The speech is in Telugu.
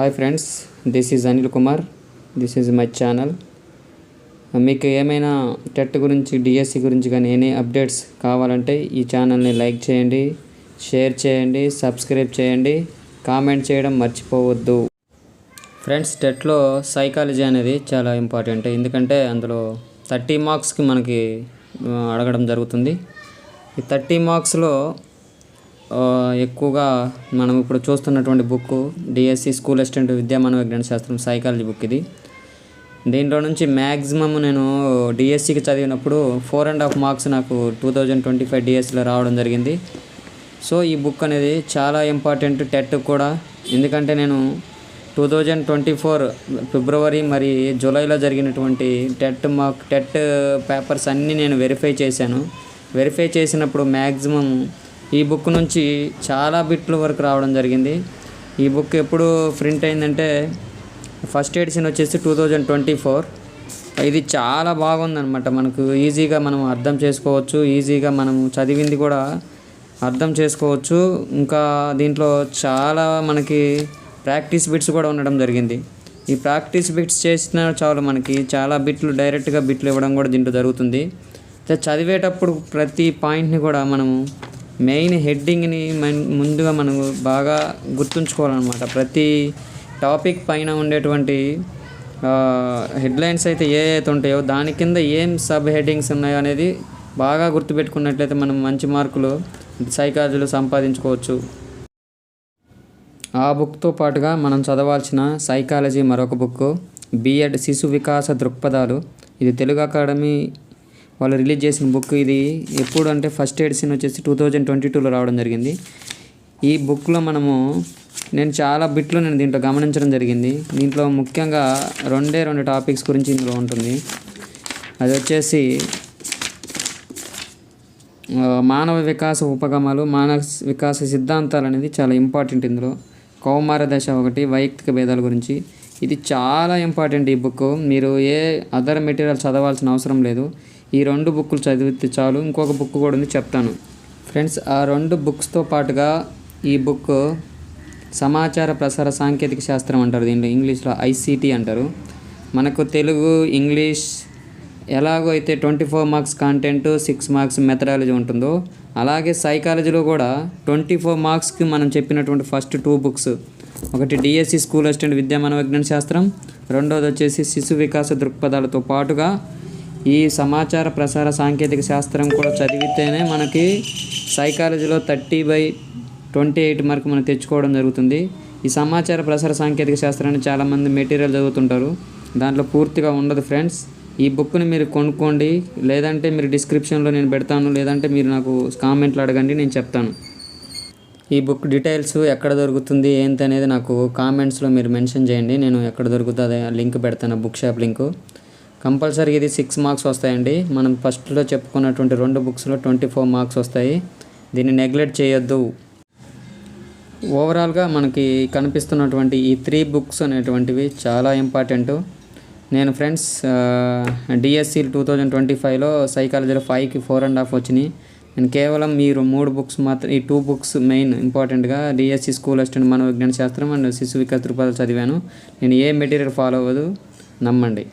Hi friends this is Anil Kumar this is my channel మీకు ఏమైనా టెట్ గురించి డిఎస్సి గురించి కానీ ఎనీ అప్డేట్స్ కావాలంటే ఈ ఛానల్ని లైక్ చేయండి షేర్ చేయండి సబ్స్క్రైబ్ చేయండి కామెంట్ చేయడం మర్చిపోవద్దు. ఫ్రెండ్స్ టెట్లో సైకాలజీ అనేది చాలా ఇంపార్టెంట్ ఎందుకంటే అందులో థర్టీ మార్క్స్కి మనకి అడగడం జరుగుతుంది. ఈ థర్టీ మార్క్స్లో ఎక్కువగా మనం ఇప్పుడు చూస్తున్నటువంటి బుక్ డిఎస్సి స్కూల్ అసిస్టెంట్ విద్యామాన విజ్ఞాన శాస్త్రం సైకాలజీ బుక్ ఇది. దీంట్లో నుంచి మ్యాక్సిమం నేను డిఎస్సికి చదివినప్పుడు ఫోర్ అండ్ హాఫ్ మార్క్స్ నాకు టూ థౌజండ్ ట్వంటీ ఫైవ్ డిఎస్సిలో రావడం జరిగింది. సో ఈ బుక్ అనేది చాలా ఇంపార్టెంట్ టెట్ కూడా. ఎందుకంటే నేను two thousand twenty four February మరి జూలైలో జరిగినటువంటి టెట్ మార్క్ టెట్ పేపర్స్ అన్నీ నేను వెరిఫై చేశాను. వెరిఫై చేసినప్పుడు మ్యాక్సిమం ఈ బుక్ నుంచి చాలా బిట్ల వరకు రావడం జరిగింది. ఈ బుక్ ఎప్పుడు ప్రింట్ అయిందంటే ఫస్ట్ ఎడిషన్ వచ్చేసి టూ థౌజండ్ ట్వంటీ ఫోర్. ఇది చాలా బాగుందనమాట మనకు ఈజీగా మనం అర్థం చేసుకోవచ్చు ఈజీగా మనం చదివింది కూడా అర్థం చేసుకోవచ్చు. ఇంకా దీంట్లో చాలా మనకి ప్రాక్టీస్ బిట్స్ కూడా ఉండడం జరిగింది. ఈ ప్రాక్టీస్ బిట్స్ చేసిన చాలు మనకి చాలా బిట్లు డైరెక్ట్గా బిట్లు ఇవ్వడం కూడా దీంట్లో జరుగుతుంది. చదివేటప్పుడు ప్రతి పాయింట్ని కూడా మనము మెయిన్ హెడ్డింగ్ని మన్- ముందుగా మనం బాగా గుర్తుంచుకోవాలన్నమాట. ప్రతి టాపిక్ పైన ఉండేటువంటి హెడ్లైన్స్ అయితే ఏ అయితే ఉంటాయో దాని కింద ఏం సబ్ హెడ్డింగ్స్ ఉన్నాయో అనేది బాగా గుర్తుపెట్టుకున్నట్లయితే మనం మంచి మార్కులు సైకాలజీలో సంపాదించుకోవచ్చు. ఆ బుక్తో పాటుగా మనం చదవాల్సిన సైకాలజీ మరొక బుక్ బిఎడ్ శిశు వికాస దృక్పథాలు. ఇది తెలుగు అకాడమీ వాళ్ళు రిలీజ్ చేసిన బుక్ ఇది ఎప్పుడు అంటే ఫస్ట్ ఎడిషన్ వచ్చేసి టూ థౌజండ్ ట్వంటీ టూలో రావడం జరిగింది. ఈ బుక్లో మనము నేను చాలా బిట్లు నేను దీంట్లో గమనించడం జరిగింది. దీంట్లో ముఖ్యంగా రెండే రెండు టాపిక్స్ గురించి ఇందులో ఉంటుంది. అది వచ్చేసి మానవ వికాస ఉపగమాలు మానవ వికాస సిద్ధాంతాలు అనేది చాలా ఇంపార్టెంట్ ఇందులో. కౌమార దశ ఒకటి వైయక్తిక భేదాల గురించి. ఇది చాలా ఇంపార్టెంట్ ఈ బుక్ మీరు ఏ అదర్ మెటీరియల్ చదవాల్సిన అవసరం లేదు. ఈ రెండు బుక్కులు చదివితే చాలు. ఇంకొక బుక్ కూడా ఉంది చెప్తాను. ఫ్రెండ్స్ ఆ రెండు బుక్స్తో పాటుగా ఈ బుక్ సమాచార ప్రసార సాంకేతిక శాస్త్రం అంటారు దీంట్లో ఇంగ్లీష్లో ఐసీటీ అంటారు. మనకు తెలుగు ఇంగ్లీష్ ఎలాగో అయితే twenty four marks content six marks methodology ఉంటుందో అలాగే సైకాలజీలో కూడా ట్వంటీ ఫోర్ మార్క్స్కి మనం చెప్పినటువంటి ఫస్ట్ టూ బుక్స్ ఒకటి డిఎస్సి స్కూల్ అసిస్టెంట్ విద్యా మనోవిజ్ఞాన శాస్త్రం రెండోది వచ్చేసి శిశు వికాస దృక్పథాలతో పాటుగా ఈ సమాచార ప్రసార సాంకేతిక శాస్త్రం కూడా చదివితేనే మనకి సైకాలజీలో thirty by twenty eight mark మనం తెచ్చుకోవడం జరుగుతుంది. ఈ సమాచార ప్రసార సాంకేతిక శాస్త్రాన్ని చాలామంది మెటీరియల్ చదువుతుంటారు. దాంట్లో పూర్తిగా ఉండదు ఫ్రెండ్స్. ఈ బుక్ని మీరు కొనుక్కోండి. లేదంటే మీరు డిస్క్రిప్షన్లో నేను పెడతాను. లేదంటే మీరు నాకు కామెంట్లు అడగండి నేను చెప్తాను. ఈ బుక్ డీటెయిల్స్ ఎక్కడ దొరుకుతుంది ఏంటి అనేది నాకు కామెంట్స్లో మీరు మెన్షన్ చేయండి. నేను ఎక్కడ దొరుకుతుంది లింక్ పెడతాను బుక్ షాప్ లింక్. కంపల్సరీ ఇది సిక్స్ మార్క్స్ వస్తాయండి. మనం ఫస్ట్లో చెప్పుకున్నటువంటి రెండు బుక్స్లో ట్వంటీ ఫోర్ మార్క్స్ వస్తాయి. దీన్ని నెగ్లెక్ట్ చేయొద్దు. ఓవరాల్గా మనకి కనిపిస్తున్నటువంటి ఈ త్రీ బుక్స్ అనేటువంటివి చాలా ఇంపార్టెంట్. నేను friends DSC two thousand twenty ఫైవ్లో సైకాలజీలో ఫైవ్కి ఫోర్ అండ్ హాఫ్ వచ్చినాయి. అండ్ కేవలం మీరు మూడు బుక్స్ మాత్రం ఈ టూ బుక్స్ మెయిన్ ఇంపార్టెంట్గా డిఎస్సి స్కూల్ అసిస్టెంట్ మనోవిజ్ఞాన శాస్త్రం అండ్ శిశు వికాస్ దృక్పథాలు చదివాను. నేను ఏ మెటీరియల్ ఫాలో అవ్వదు నమ్మండి.